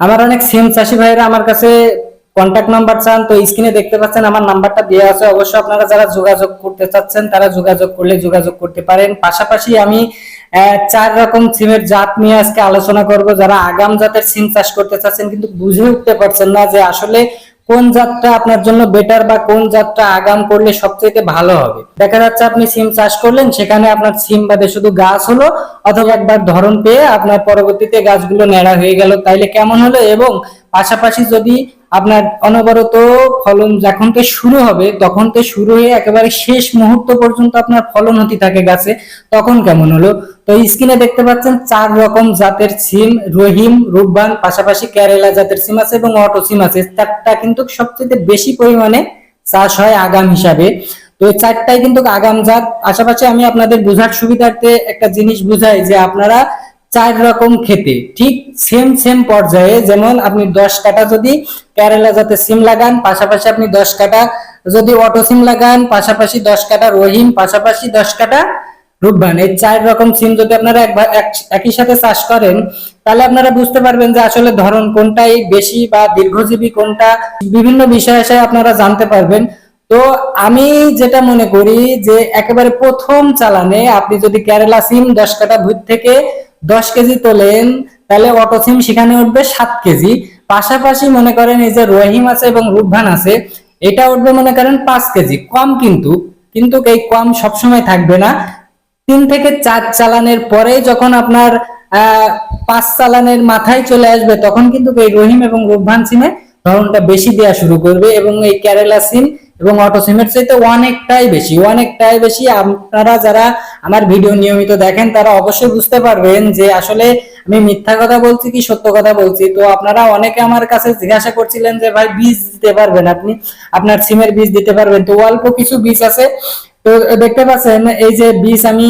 আমার অনেক সিম চাষি ভাইরা আমার কাছে কন্ট্যাক্ট নাম্বার চান, তো স্ক্রিনে দেখতে পাচ্ছেন আমার নাম্বারটা দেওয়া আছে। অবশ্যই আপনারা যারা যোগাযোগ করতে চাচ্ছেন, তারা যোগাযোগ করলে যোগাযোগ করতে পারেন। পাশাপাশি আমি চার রকম সিমের জাত নিয়ে আজকে আলোচনা করব। যারা আগাম জাতের সিম চাষ করতে চাচ্ছেন কিন্তু বুঝে উঠতে পারছেন না যে আসলে কোন জাতটা আপনার জন্য বেটার বা কোন জাতটা আগাম করলে সবচেয়ে ভালো হবে? দেখা যাচ্ছে আপনি সিম চাষ করলেন, সেখানে আপনার সিম বাদে শুধু গাছ হলো, অথবা একবার ধরন পেয়ে আপনার পরবর্তীতে গাছগুলো ন্যাড়া হয়ে গেল, তাইলে কেমন হলো? এবং পাশাপাশি যদি আপনার অনবরত ফলন যখন তো শুরু হবে, তখন তো শুরু হয়ে একেবারে শেষ মুহূর্ত পর্যন্ত আপনার ফলন হতে থাকে গাছে, তখন কেমন হলো? তো স্ক্রিনে দেখতে পাচ্ছেন চার রকম জাতের সিম রহিম, রূপবান, পাশাপাশি কেরালা জাতের সিম আছে এবং অটো সিম আছে। চারটা কিন্তু সবচেয়ে বেশি পরিমাণে চাষ হয় আগাম হিসাবে। তো চারটাই কিন্তু আগাম জাত। পাশাপাশি আমি আপনাদের বোঝার সুবিধার্থে একটা জিনিস বুঝাই যে আপনারা চার রকম খেতে, ঠিক সেম সেম পর্যায়ে। যেমন আপনি দশ কাটা যদি কেরালা জাতের সিম লাগান, পাশাপাশি আপনি দশ কাটা যদি অটো সিম লাগান, পাশাপাশি দশ কাটা রহিম পাশাপাশি দশ কাটা রূপবান এই চার রকম সিম যদি আপনারা একই সাথে চাষ করেন, তাহলে আপনারা বুঝতে পারবেন যে আসলে ধরন কোনটাই বেশি বা দীর্ঘজীবী কোনটা। বিভিন্ন বিষয় আপনারা জানতে পারবেন। তো আমি যেটা মনে করি যে একেবারে প্রথম চালানে আপনি যদি কেরালা সিম দশ কাটা ভূত থেকে দশ কেজি তোলেন, তাহলে অটো সিম সেখানে উঠবে সাত কেজি। পাশাপাশি মনে করেন এই যে রহিম আছে এবং রূপভান আছে, এটা উঠবে মনে করেন পাঁচ কেজি। কম কিন্তু কিন্তু এই কম সবসময় থাকবে না। তিন থেকে চার চালানের পরে যখন আপনার পাঁচ চালানের মাথায় চলে আসবে, তখন কিন্তু এই রহিম এবং রূপভান সিমে ধরনটা বেশি দেওয়া শুরু করবে এবং এই কেরালা সিম এবং অটো সিমের চাইতে অনেকটাই বেশি অনেকটাই বেশি। আপনারা যারা আমার ভিডিও নিয়মিত দেখেন, তারা অবশ্যই বুঝতে পারবেন যে আসলে আমি মিথ্যা কথা বলছি কি সত্য কথা বলছি। তো আপনারা অনেকে আমার কাছে জিজ্ঞাসা করছিলেন যে, ভাই, বীজ দিতে পারবেন আপনি? আপনার সিমের বীজ দিতে পারবেন? তো অল্প কিছু বীজ আছে। তো দেখতে পাচ্ছেন, এই যে বীজ আমি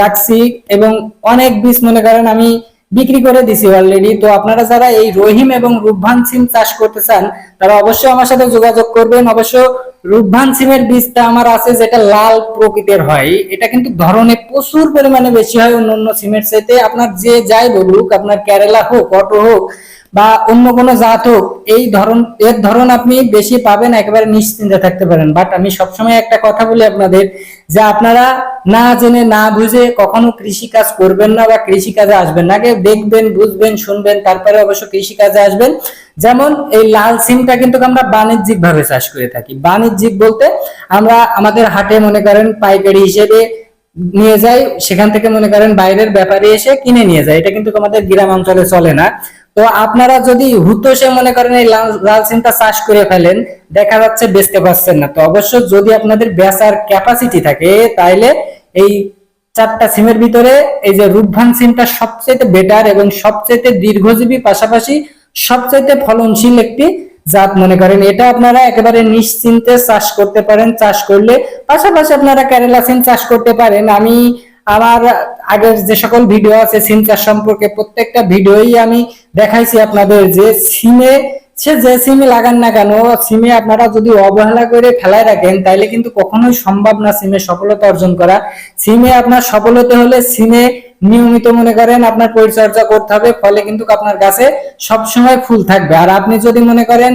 রাখছি এবং অনেক বীজ, মনে করেন, আমি বিক্রি করে দিছি অলরেডি তো আপনারা যারা এই রহিম এবং রূপভান সিম চাষ করতে চান, তারা অবশ্যই আমার সাথে যোগাযোগ করবেন। অবশ্য রূপভান সিমের বীজটা আমার আছে যেটা লাল প্রকৃতির হয়। এটা কিন্তু ধরনে প্রচুর পরিমাণে বেশি হয় অন্য অন্য সিমের চাইতে। আপনার যে যাই বলুক, আপনার কেরালা হোক, অটো হোক, বা অন্য কোনো জাত হোক, এই ধরন, এর ধরন আপনি বেশি পাবেন, একেবারে নিশ্চিন্তে থাকতে পারেন। বাট আমি সবসময় একটা কথা বলি আপনাদের যে আপনারা না জেনে, না বুঝে কখনো কৃষি কাজ করবেন না বা কৃষি কাজে আসবেন না। আগে দেখবেন, বুঝবেন, শুনবেন, তারপরে অবশ্য কৃষি কাজে আসবেন। যেমন এই লাল সিমটা কিন্তু আমরা বাণিজ্যিক ভাবে চাষ করে থাকি। বাণিজ্যিক বলতে আমরা আমাদের হাটে মনে করেন পাইকারি হিসেবে নিয়ে যাই, সেখান থেকে মনে করেন বাইরের ব্যাপারে এসে কিনে নিয়ে যায় এটা কিন্তু আমাদের গ্রাম অঞ্চলে চলে না। তো আপনারা যদি হুতোষে মনে করেন এই লাল সিমটা চাষ করে ফেলেন, দেখা যাচ্ছে বেচতে পারছেন না। তো অবশ্য যদি আপনাদের বেচার ক্যাপাসিটি থাকে, তাইলে এই চারটা সিমের ভিতরে এই যে রূপভান সিমটা সবচেয়ে বেটার এবং সবচেয়ে দীর্ঘজীবী পাশাপাশি সবচেয়ে ফলনশীল একটি জাত মনে করেন। এটা আপনারা একেবারে নিশ্চিন্তে চাষ করতে পারেন, চাষ করলে পাশাপাশি আপনারা কেরালা সিম চাষ করতে পারেন। আমি আমার আগের যে সকল ভিডিও আছে সিম চাষ সম্পর্কে প্রত্যেকটা ভিডিওই আমি দেখাইছি আপনাদের যে সিমে, সে যে সিমে লাগান না কেন, সিমে আপনারা যদি অবহেলা করে ফেলায় রাখেন, তাইলে কিন্তু কখনোই সম্ভব না সিমে সফলতা অর্জন করা। সিমে আপনার সফল হতে হলে সিমে নিয়মিত মনে করেন আপনার পরিচর্যা করতে হবে, ফলে কিন্তু আপনার গাছে সবসময় ফুল থাকবে। আর আপনি যদি মনে করেন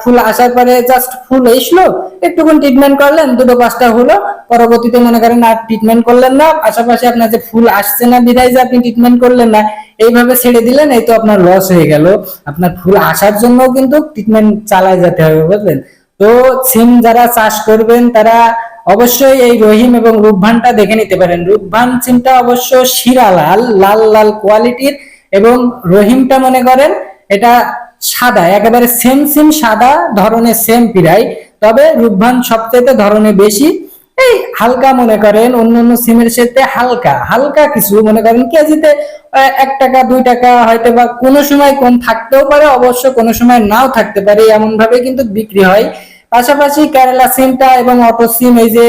ফুল আসার পরে জাস্ট ফুল এসলো একটুকুন ট্রিটমেন্ট করলেন, দুটো পাঁচটা হলো, পরবর্তীতে মনে করেন আর ট্রিটমেন্ট করলেন না, পাশাপাশি আপনার যে ফুল আসছে না বিধায় যে আপনি ট্রিটমেন্ট করলেন না, এইভাবে ছেড়ে দিলেন, এই তো আপনার লস হয়ে গেল। আপনার ফুল আসার জন্য কিন্তু ট্রিটমেন্ট চালায় যেতে হবে, বুঝলেন? তো সিম যারা চাষ করবেন, তারা অবশ্যই এই রহিম এবং রূপভানটা দেখে নিতে পারেন। রূপভান সিমটা অবশ্য শিরা লাল লাল লাল কোয়ালিটির এবং রহিমটা মনে করেন এটা সাদা, একেবারে সেম সেম, সাদা ধরনের সেম পিরাই। তবে রূপভান সবচেয়ে ধরনের বেশি, এই হালকা মনে করেন, অন্য অন্য সিমের সাথে হালকা হালকা কিছু মনে করেন কেজিতে এক টাকা, দুই টাকা হয়তো বা কোনো সময় কম থাকতেও পারে, অবশ্য কোনো সময় নাও থাকতে পারে এমন ভাবে কিন্তু বিক্রি হয়। পাশাপাশি কেরালা সিমটা এবং অটো সিম এই যে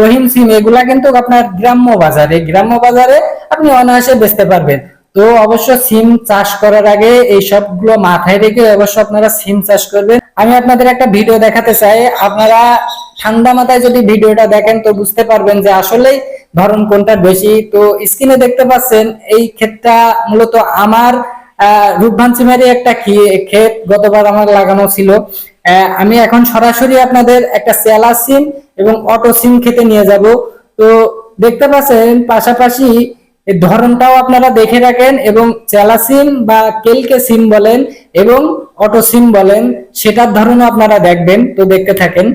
রহিম সিম এগুলা কিন্তু আপনার গ্রাম্য বাজারে। গ্রাম্য বাজারে আপনি অনায়াসে বেচতে পারবেন। তো অবশ্য সিম চাষ করার আগে এই সবগুলো মাথায় রেখে অবশ্য আপনারা সিম চাষ করবেন। আমি আপনাদের একটা ভিডিও দেখাতে চাই। আপনারা ঠান্ডা মাথায় যদি ভিডিওটা দেখেন তো বুঝতে পারবেন যে আসলেই ধরন কোনটা বেশি। তো স্ক্রিনে দেখতে পাচ্ছেন এই ক্ষেতটা মূলত আমার আহ, রূপবান সিমেরই একটা ক্ষেত। গতবার আমার লাগানো ছিল। আমি এখন সরাসরি আপনাদের একটা সেলা সিম এবং অটো সিম খেতে নিয়ে যাব। তো দেখতে পাচ্ছেন, পাশাপাশি ধরনটাও আপনারা দেখে রাখেন এবং চেলা সিম বা কেলকে সিম বলেন এবং অটো সিম বলেন, সেটার ধরনও আপনারা দেখবেন, তো দেখতে থাকেন।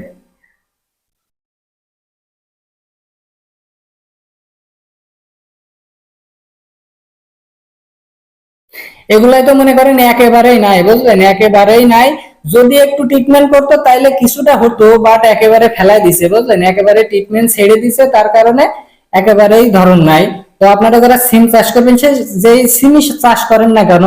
এগুলাই তো মনে করেন একেবারেই নাই, বুঝলেন? একেবারেই নাই। যদি একটু ট্রিটমেন্ট করতো, তাইলে কিছুটা হতো বাট একেবারে ফেলাই দিছে, বুঝলেন? একেবারে ট্রিটমেন্ট ছেড়ে দিছে, তার কারণে একেবারেই ধরন নাই। তো আপনারা যারা সিম চাষ করবেন, সে যেই সিমই চাষ করেন না কেন,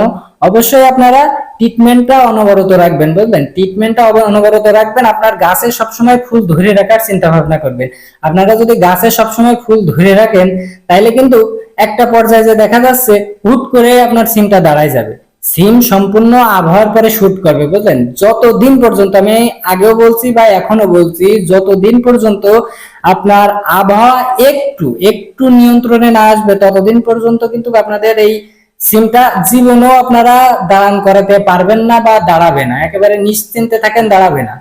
অবশ্যই আপনারা ট্রিটমেন্টটা অনবরত রাখবেন, বুঝলেন? ট্রিটমেন্টটা অনবরত রাখবেন, আপনার গাছে সবসময় ফুল ধরে রাখার চিন্তা ভাবনা করবেন। আপনারা যদি গাছে সবসময় ফুল ধরে রাখেন, তাইলে কিন্তু একটা পর্যায়ে যে দেখা যাচ্ছে, হুট করে আপনার সিমটা দাঁড়ায় যাবে। সিম সম্পূর্ণ আবহাওয়ার পরে শুট করবে, বুঝলেন? যতদিন পর্যন্ত আমি আগেও বলছি বা এখনও বলছি, যতদিন পর্যন্ত আপনার আবহাওয়া একটু একটু নিয়ন্ত্রণে না আসবে, ততদিন পর্যন্ত কিন্তু আপনাদের এই সিমটা জীবনেও আপনারা দাঁড়ান করাতে পারবেন না বা দাঁড়াবে না। একেবারে নিশ্চিন্তে থাকেন, দাঁড়াবে না।